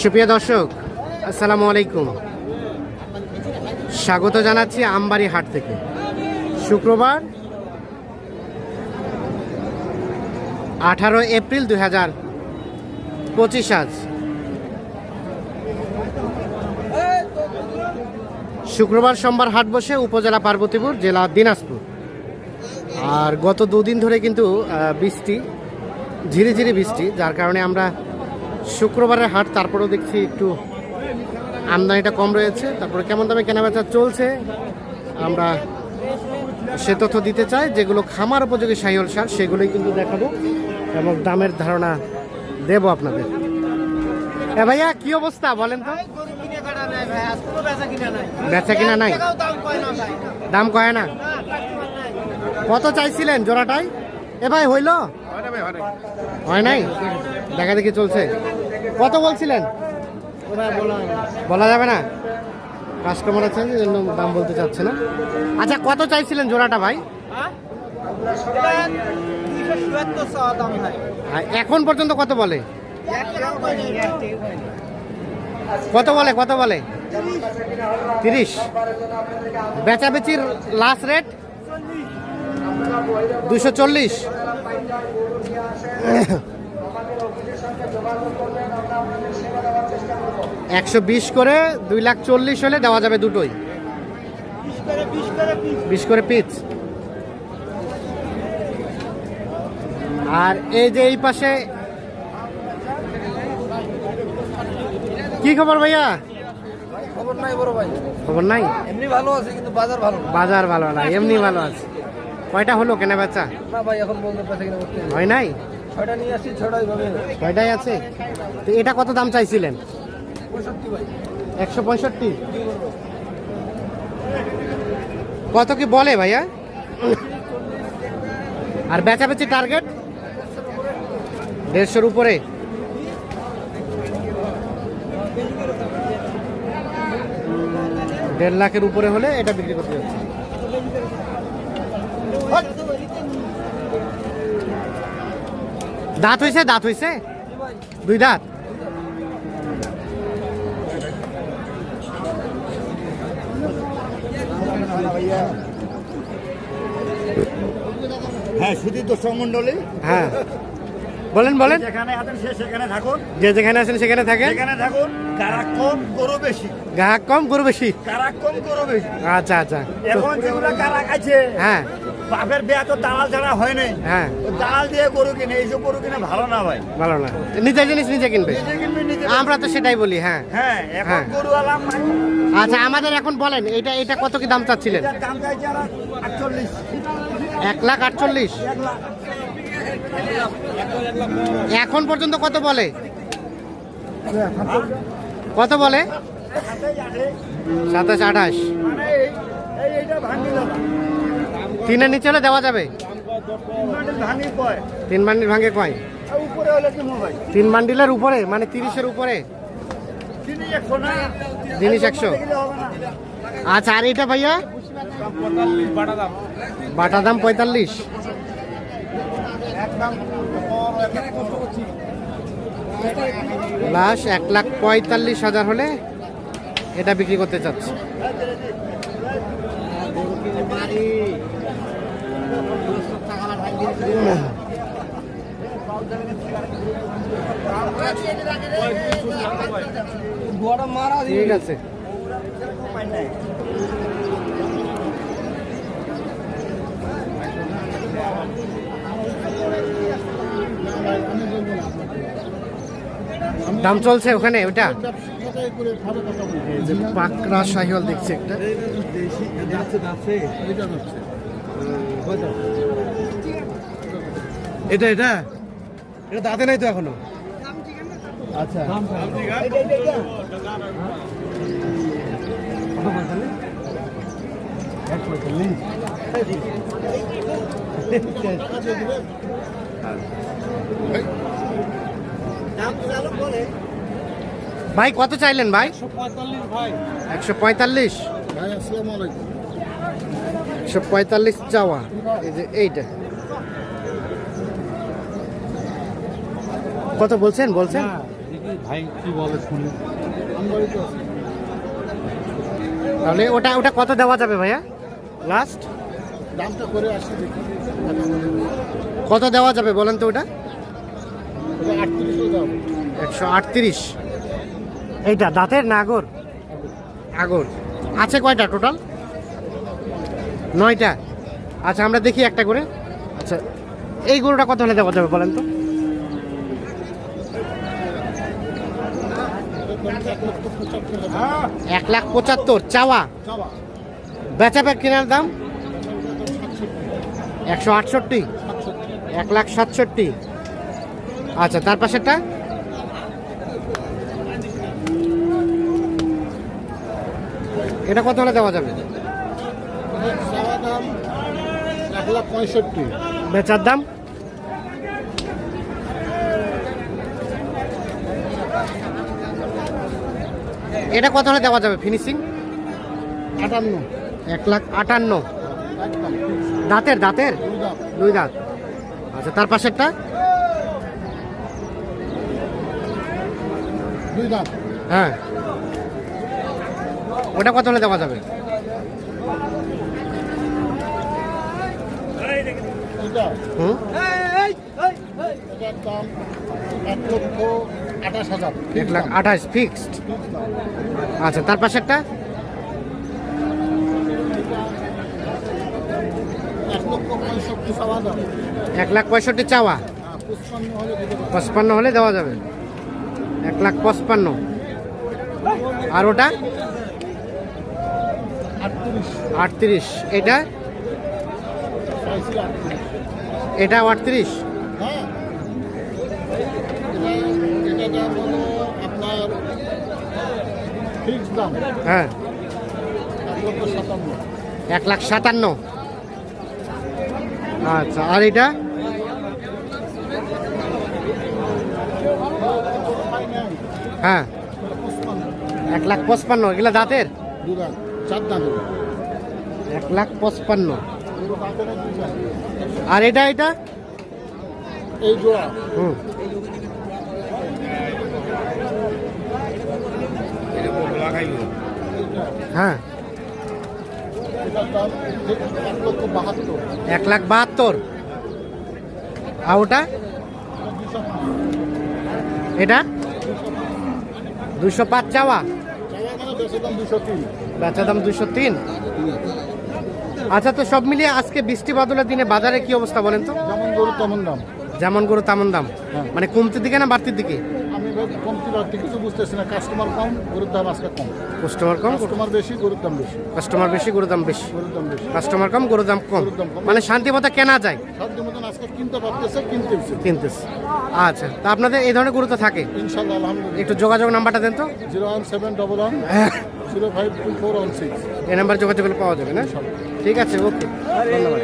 সুপ্রিয় দর্শক, আসসালামু আলাইকুম। স্বাগত জানাচ্ছি আমবাড়ি হাট থেকে। শুক্রবার আঠারো এপ্রিল দুই হাজার পঁচিশ আজ। শুক্রবার সোমবার হাট বসে উপজেলা পার্বতীপুর, জেলা দিনাজপুর। আর গত দুদিন ধরে কিন্তু বৃষ্টি, ঝিরিঝিরি বৃষ্টি, যার কারণে আমরা শুক্রবারের হাট তারপরেও দেখছি একটু আমদানিটা কম রয়েছে। তারপরে কেমন দামে কেনাবেচা চলছে আমরা সে তথ্য দিতে চাই। যেগুলো খামার উপযোগী সাহিওল সার সেগুলোই কিন্তু দেখাবো এবং দামের ধারণা দেব আপনাদের। এ ভাইয়া কি অবস্থা বলেন তো? বেচা কিনা নাই? দাম কয় না? কত চাইছিলেন জোড়াটাই? এ ভাই হইল? হয় নাই? দেখা দেখি চলছে। কত বলছিলেন? বলা যাবে না? কাস্টমার আছে এই জন্য দাম বলতে চাচ্ছে না। আচ্ছা কত চাইছিলেন জোড়াটা ভাই? এখন পর্যন্ত কত বলে? কত বলে কত বলে? তিরিশ। বেচাবেচির লাস্ট রেট দুশো চল্লিশ। একশো বিশ করে দুই লাখ চল্লিশ হলে দেওয়া যাবে দুটোই। বিশ করে পিচ। আর এই যে এই পাশে কি খবর ভাইয়া? খবর নাই বড় ভাই। খবর নাই? এমনি ভালো আছে কিন্তু বাজার ভালো না। বাজার ভালো না এমনি ভালো আছে। কয়টা হলো কেনা বেচা? না ভাই এখন বলতে পারছে কিনা করতে। হয় নাই? ছয়টা নিয়ে আসছি ছয়টা কয়টাই আছে? তো এটা কত দাম চাইছিলেন? একশো পঁয়ষট্টি কত কি বলে ভাইয়া? আর বেচাবেচি টার্গেট দেড়শোর উপরে। দেড় লাখের উপরে হলে এটা বিক্রি করতে যাচ্ছে। দাঁত হয়েছে দাঁত হয়েছে দুই দাঁত? হ্যাঁ দর্শক মন্ডলী হ্যাঁ। বলেন বলেন। যেখানে আছেন সেখানে থাকুন। যে যেখানে আছেন সেখানে থাকেন। সেখানে থাকুন কারা কম গরু বেশি। গ্রাহক কম গরু বেশি কারা কম গরু বেশি। আচ্ছা আচ্ছা। এখন যেগুলো কারা আছে হ্যাঁ। বাপের বিয়া তো দালাল ছাড়া হয় নাই। হ্যাঁ। দালাল দিয়ে গরু কিনে এইসব গরু কিনে ভালো না ভাই। ভালো না। নিজের জিনিস নিজে কিনবে। নিজে নিজে আমরা তো সেটাই বলি হ্যাঁ। হ্যাঁ এখন হ্যাঁ। গরু আলাম আচ্ছা আমাদের এখন বলেন এটা এটা কত কি দাম চাচ্ছিলেন? দাম চাইছে আর আটচল্লিশ। এক লাখ আটচল্লিশ। এখন পর্যন্ত কত বলে? কত বলে। সাতাশ, আঠাশ। তিনের নিচে হলে দেওয়া যাবে। তিন বান্ডিল ভাঙে কয়? তিন বান্ডিলের উপরে মানে তিরিশের উপরে। জিনিস একশো। আচ্ছা আর এটা ভাইয়া? বাটা দাম পঁয়তাল্লিশ। লাশ এক লাখ পঁয়তাল্লিশ হাজার হলে এটা বিক্রি করতে চাচ্ছি। ঠিক আছে। দাম চলছে ওখানে ওটা? পাকড়া শাহিওয়াল দেখছি একটা। এটা এটা? এটা দাঁতে নাই তো এখনও? আচ্ছা। ভাই কত চাইলেন ভাই? একশো পঁয়তাল্লিশ। একশো পঁয়তাল্লিশ চাওয়া। এই যে এইটা। কত বলছেন বলছেন? ভাই কি বলে শুনি। আমি বাড়িতে আছি তাহলে ওটা ওটা কত দেওয়া যাবে ভাইয়া? লাস্ট দামটা করে আসি দেখি কত দেওয়া যাবে বলেন তো ওটা? একশো আটত্রিশ। এইটা দাঁতের না আগর? আগর। আছে কয়টা টোটাল? নয়টা। আচ্ছা আমরা দেখি একটা করে। আচ্ছা এই গরুটা কত হলে দেওয়া যাবে বলেন তো? এক লাখ পঁচাত্তর। চাওয়া? বেচা প্যাক কেনার দাম? একশো আটষট্টি? এক লাখ সাতষট্টি। আচ্ছা তার পাশেরটা? এটা কত হলে দেওয়া যাবে? এক লাখ পঁয়ষট্টি। বেচার দাম? এটা কত হলে দেওয়া যাবে? ফিনিশিং আটান্ন। এক লাখ আটান্ন। দাঁতের দাঁতের? দুই দাঁত। আচ্ছা তার পাশেরটা দুই দাম হ্যাঁ। ওটা কত হলে দেওয়া যাবে? এক লাখ আঠাশ ফিক্সড আচ্ছা তার পাশেরটা এক লাখ পঁয়ষট্টি চাওয়া। পঁচপান্ন হলে দেওয়া যাবে। এক লাখ পঁচপান্ন। আর ওটা? আটত্রিশ। এটা? এটা আটত্রিশ? হ্যাঁ। এক লাখ সাতান্ন। আচ্ছা আর এটা? হ্যাঁ। এক লাখ পঁচপান্ন, এগুলা দাঁতের? এক লাখ পঁচপান্ন। আর এটা এটা? এই জোড়া হুম। হ্যাঁ। এক লাখ বাহাত্তর। আর ওটা? এটা? দুশো পাঁচ চাওয়া। বেচা দাম দুশো তিন। আচ্ছা তো সব মিলিয়ে আজকে বৃষ্টি বাদলের দিনে বাজারে কি অবস্থা বলেন তো? যেমন গরু তেমন দাম। যেমন গরু তেমন দাম। হ্যাঁ। মানে কমতির দিকে না বাড়তির দিকে? এবার কমতি বাড়তি কিছু বুঝতেছি না কাস্টমার কম গরুর দাম আজকে কম। কাস্টমার কম কাস্টমার বেশি গরুর দাম বেশি। কাস্টমার বেশি গরুর দাম বেশি। গরুর দাম বেশি। কাস্টমার কম গরুর দাম কম। মানে শান্তি মতো কেনা যায়। সাধ্য মতন আজকে কিনতে পারতেছে কিনতেছে কিনতেছে। আচ্ছা তা আপনাদের এই ধরনের গরু তো থাকে। ইনশাল্লাহ আলহামদুলিল্লাহ। একটু যোগাযোগ নাম্বারটা দেন তো। Zero one seven double one zero five two four one six. এই নাম্বার যোগাযোগ পাওয়া যাবে না? ঠিক আছে ওকে। ধন্যবাদ।